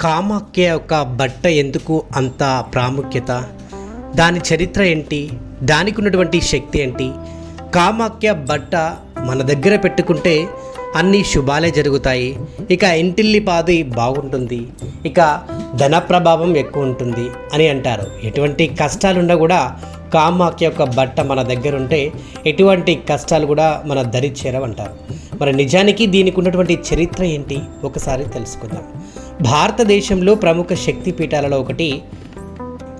కామాఖ్య యొక్క బట్ట ఎందుకు అంత ప్రాముఖ్యత? దాని చరిత్ర ఏంటి? దానికి ఉన్నటువంటి శక్తి ఏంటి? కామాఖ్య బట్ట మన దగ్గర పెట్టుకుంటే అన్ని శుభాలే జరుగుతాయి. ఇక ఇంటిల్లి పాది బాగుంటుంది. ఇక ధన ప్రభావం ఎక్కువ ఉంటుంది అని అంటారు. ఎటువంటి కష్టాలున్నా కూడా కామాఖ్య యొక్క బట్ట మన దగ్గర ఉంటే ఎటువంటి కష్టాలు కూడా మన దరి చేరవంటారు మరి నిజానికి దీనికి ఉన్నటువంటి చరిత్ర ఏంటి? ఒకసారి తెలుసుకుందాం. భారతదేశంలో ప్రముఖ శక్తి పీఠాలలో ఒకటి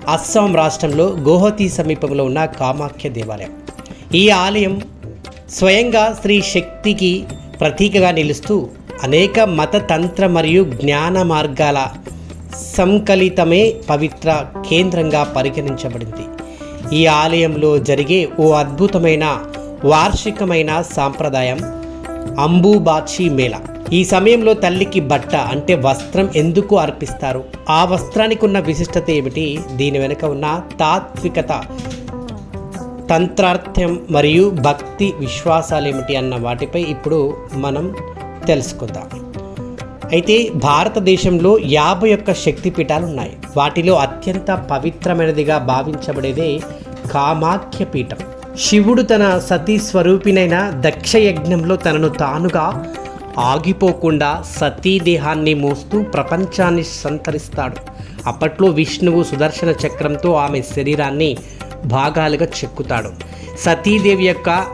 అస్సాం రాష్ట్రంలో గోహతి సమీపంలో ఉన్న కామాఖ్య దేవాలయం. ఈ ఆలయం స్వయంగా శ్రీ శక్తికి ప్రతీకగా నిలుస్తూ అనేక మత తంత్ర మరియు జ్ఞాన మార్గాల సంకలితమే పవిత్ర కేంద్రంగా పరిగణించబడింది. ఈ ఆలయంలో జరిగే ఓ అద్భుతమైన వార్షికమైన సాంప్రదాయం అంబుబాక్షి మేళ. ఈ సమయంలో తల్లికి బట్ట అంటే వస్త్రం ఎందుకు అర్పిస్తారు? ఆ వస్త్రానికి ఉన్న విశిష్టత ఏమిటి? దీని వెనుక ఉన్న తాత్వికత తంత్రార్థం మరియు భక్తి విశ్వాసాలు ఏమిటి అన్న వాటిపై ఇప్పుడు మనం తెలుసుకుందాం. అయితే భారతదేశంలో యాభై ఒక్క శక్తిపీఠాలు ఉన్నాయి వాటిలో అత్యంత పవిత్రమైనదిగా భావించబడేదే కామాఖ్య పీఠం శివుడు తన సతీ స్వరూపినైన దక్ష యజ్ఞంలో తనను తానుగా ఆగిపోకుండా సతీ దేహాన్ని మోస్తూ ప్రపంచాన్ని సంతరిస్తాడు. అప్పట్లో విష్ణువు సుదర్శన చక్రంతో ఆమె శరీరాన్ని భాగాలుగా చెక్కుతాడు. సతీదేవి యొక్క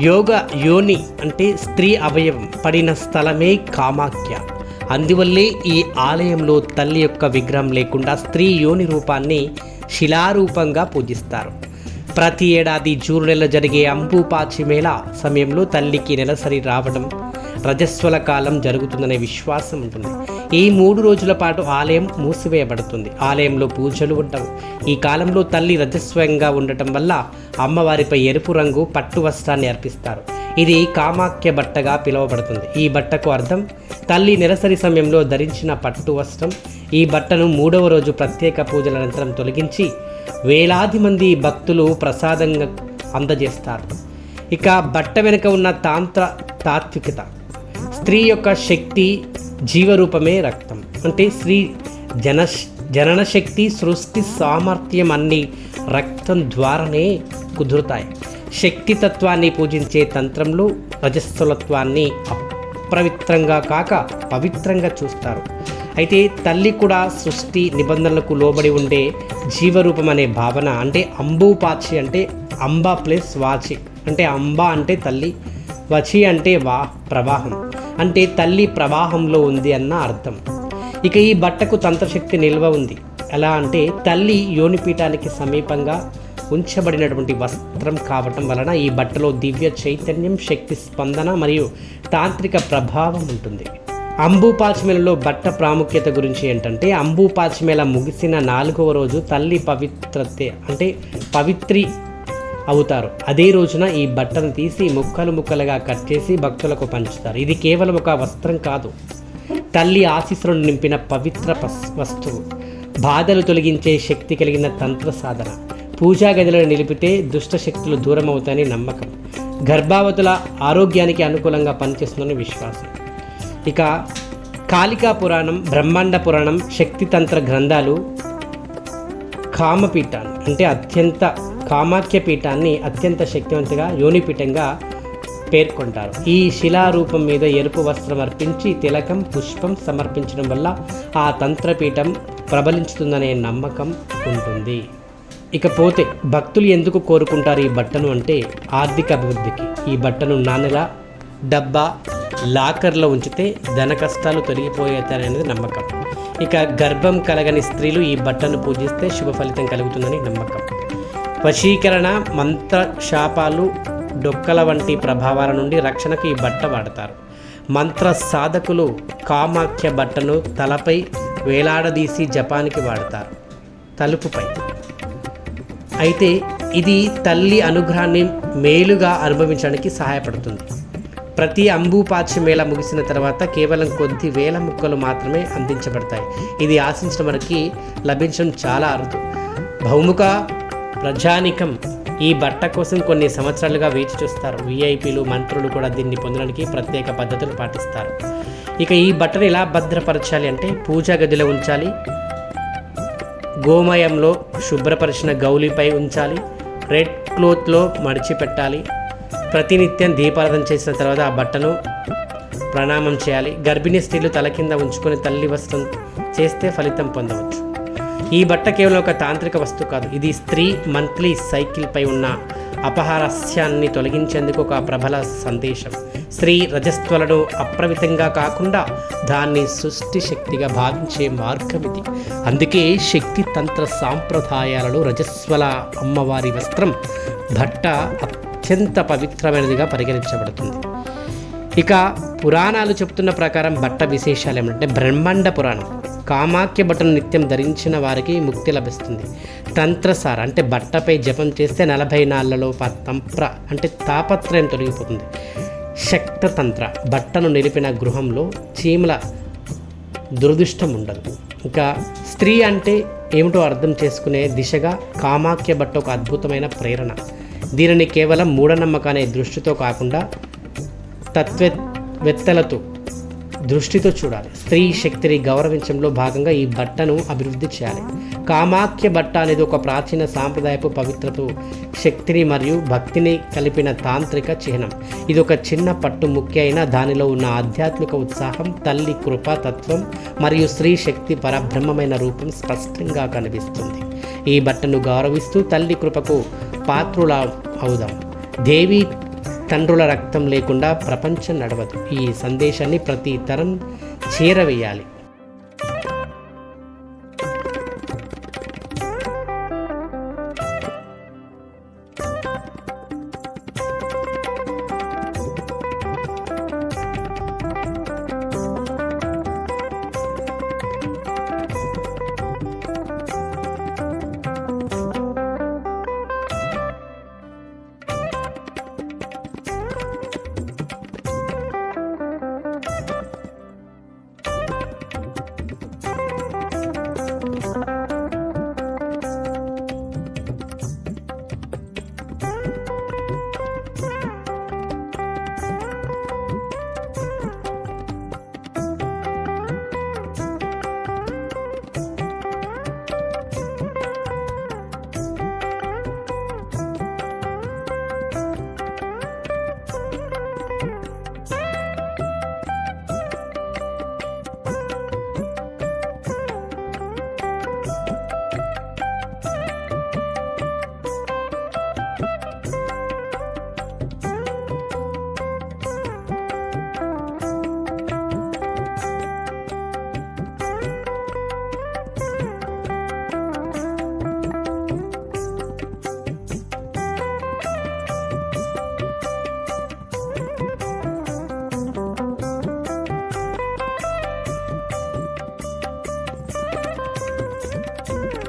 యోగ యోని అంటే స్త్రీ అవయవం పడిన స్థలమే కామాఖ్య. అందువల్లే ఈ ఆలయంలో తల్లి యొక్క విగ్రహం లేకుండా స్త్రీ యోని రూపాన్ని శిలారూపంగా పూజిస్తారు. ప్రతి ఏడాది జూన్ నెల జరిగే అంబుపాచి మేళ సమయంలో తల్లికి నెలసరి రావడం రజస్వల కాలం జరుగుతుందనే విశ్వాసం ఉంటుంది. ఈ మూడు రోజుల పాటు ఆలయం మూసివేయబడుతుంది. ఆలయంలో పూజలు ఉండవు. ఈ కాలంలో తల్లి రజస్వంగా ఉండటం వల్ల అమ్మవారిపై ఎరుపు రంగు పట్టు వస్త్రాన్ని అర్పిస్తారు. ఇది కామాఖ్య బట్టగా పిలువబడుతుంది. ఈ బట్టకు అర్థం తల్లి నెలసరి సమయంలో ధరించిన పట్టు వస్త్రం. ఈ బట్టను మూడవ రోజు ప్రత్యేక పూజల అనంతరం తొలగించి వేలాది మంది భక్తులు ప్రసాదంగా అందజేస్తారు. ఇక బట్ట వెనుక ఉన్న తాంత్ర తాత్వికత. స్త్రీ యొక్క శక్తి జీవరూపమే రక్తం. అంటే స్త్రీ జన జనన శక్తి సృష్టి సామర్థ్యం అన్ని రక్తం ద్వారానే కుదురుతాయి. శక్తి తత్వాన్ని పూజించే తంత్రంలో రజస్సులత్వాన్ని అప్రవిత్రంగా కాక పవిత్రంగా చూస్తారు. అయితే తల్లి కూడా సృష్టి నిబంధనలకు లోబడి ఉండే జీవరూపం అనే భావన అంటే అంబుపాచి అంటే అంబా ప్లస్ వాచి. అంటే అంబా అంటే తల్లి వచి అంటే వా ప్రవాహం. అంటే తల్లి ప్రవాహంలో ఉంది అన్న అర్థం. ఇక ఈ బట్టకు తంత్రశక్తి నిల్వ ఉంది. ఎలా అంటే తల్లి యోనిపీఠానికి సమీపంగా ఉంచబడినటువంటి వస్త్రం కావటం వలన ఈ బట్టలో దివ్య చైతన్యం శక్తి స్పందన మరియు తాంత్రిక ప్రభావం ఉంటుంది. అంబుపాచిమేలలో బట్ట ప్రాముఖ్యత గురించి ఏంటంటే అంబుపాచిమేళ ముగిసిన నాలుగవ రోజు తల్లి పవిత్రతే అంటే పవిత్రి అవుతారు. అదే రోజున ఈ బట్టను తీసి ముక్కలు ముక్కలుగా కట్ చేసి భక్తులకు పంచుతారు. ఇది కేవలం ఒక వస్త్రం కాదు. తల్లి ఆశీస్సులను నింపిన పవిత్ర వస్తువు. బాధలు తొలగించే శక్తి కలిగిన తంత్ర సాధన. పూజా గదిలో నిలిపితే దుష్ట శక్తులు దూరం అవుతాయని నమ్మకం. గర్భావతుల ఆరోగ్యానికి అనుకూలంగా పనిచేస్తుందని విశ్వాసం. ఇక కాళికా పురాణం బ్రహ్మాండ పురాణం శక్తితంత్ర గ్రంథాలు కామపీఠాన్ని అంటే అత్యంత కామాఖ్య పీఠాన్ని అత్యంత శక్తివంతంగా యోనిపీఠంగా పేర్కొంటారు. ఈ శిలారూపం మీద ఎరుపు వస్త్రం అర్పించి తిలకం పుష్పం సమర్పించడం వల్ల ఆ తంత్రపీఠం ప్రబలించుతుందనే నమ్మకం ఉంటుంది. ఇకపోతే భక్తులు ఎందుకు కోరుకుంటారు ఈ బట్టను అంటే ఆర్థిక అభివృద్ధికి ఈ బట్టను నాణెల డబ్బా లాకర్లో ఉంచితే ధన కష్టాలు తొలగిపోయేతారనేది నమ్మకం. ఇక గర్భం కలగని స్త్రీలు ఈ బట్టను పూజిస్తే శుభ ఫలితం కలుగుతుందని నమ్మకం. వశీకరణ మంత్ర శాపాలు డొక్కల వంటి ప్రభావాల నుండి రక్షణకు ఈ బట్ట వాడతారు. మంత్ర సాధకులు కామాఖ్య బట్టను తలపై వేలాడదీసి జపానికి వాడతారు. తలుపుపై. అయితే ఇది తల్లి అనుగ్రహాన్ని మేలుగా అనుభవించడానికి సహాయపడుతుంది. ప్రతి అంబుపాచి మేళ ముగిసిన తర్వాత కేవలం కొద్ది వేల ముక్కలు మాత్రమే అందించబడతాయి. ఇది ఆశించిన మనకి లభించడం చాలా అరుదు. బహుముఖ ప్రజానికం ఈ బట్ట కోసం కొన్ని సంవత్సరాలుగా వేచి చూస్తారు. విఐపీలు మంత్రులు కూడా దీన్ని పొందడానికి ప్రత్యేక పద్ధతులు పాటిస్తారు. ఇక ఈ బట్టను ఎలా భద్రపరచాలి అంటే పూజా గదిలో ఉంచాలి. గోమయంలో శుభ్రపరిచిన గౌలిపై ఉంచాలి. రెడ్ క్లోత్లో మడిచిపెట్టాలి. ప్రతినిత్యం దీపారాధన చేసిన తర్వాత ఆ బట్టను ప్రణామం చేయాలి. గర్భిణీ స్త్రీలు తల కింద ఉంచుకొని తల్లి వస్త్రం చేస్తే ఫలితం పొందవచ్చు. ఈ బట్ట కేవలం ఒక తాంత్రిక వస్తువు కాదు. ఇది స్త్రీ మంత్లీ సైకిల్పై ఉన్న అపహారస్యాన్ని తొలగించేందుకు ఒక ప్రబల సందేశం. స్త్రీ రజస్వలను అప్రమితంగా కాకుండా దాన్ని సృష్టి శక్తిగా భావించే మార్గం ఇది. అందుకే శక్తి తంత్ర సాంప్రదాయాలలో రజస్వల అమ్మవారి వస్త్రం బట్ట అత్యంత పవిత్రమైనదిగా పరిగణించబడుతుంది. ఇక పురాణాలు చెప్తున్న ప్రకారం బట్ట విశేషాలు ఏమంటే బ్రహ్మాండ పురాణం. కామాఖ్య బట్టను నిత్యం ధరించిన వారికి ముక్తి లభిస్తుంది. తంత్రసార అంటే బట్టపై జపం చేస్తే నలభై నాళ్ళలో ప- తంప్ర అంటే తాపత్రయం తొలగిపోతుంది. శక్తతంత్ర బట్టను నిలిపిన గృహంలో చీమల దురదృష్టం ఉండదు. ఇంకా స్త్రీ అంటే ఏమిటో అర్థం చేసుకునే దిశగా కామాఖ్య బట్ట ఒక అద్భుతమైన ప్రేరణ. దీనిని కేవలం మూఢనమ్మకానే దృష్టితో కాకుండా తత్వవేత్తలతో దృష్టితో చూడాలి. స్త్రీ శక్తిని గౌరవించడంలో భాగంగా ఈ బట్టను అభివృద్ధి చేయాలి. కామాఖ్య బట్ట అనేది ఒక ప్రాచీన సాంప్రదాయపు పవిత్రత శక్తిని మరియు భక్తిని కలిపిన తాంత్రిక చిహ్నం. ఇది ఒక చిన్న పట్టు ముఖ్య అయినా దానిలో ఉన్న ఆధ్యాత్మిక ఉత్సాహం తల్లి కృప తత్వం మరియు స్త్రీ శక్తి పరబ్రహ్మమైన రూపం స్పష్టంగా కనిపిస్తుంది. ఈ బట్టను గౌరవిస్తూ తల్లి కృపకు పాత్రుల అవుదాం. దేవి తండ్రుల రక్తం లేకుండా ప్రపంచం నడవదు. ఈ సందేశాన్ని ప్రతి తరం చేరవేయాలి.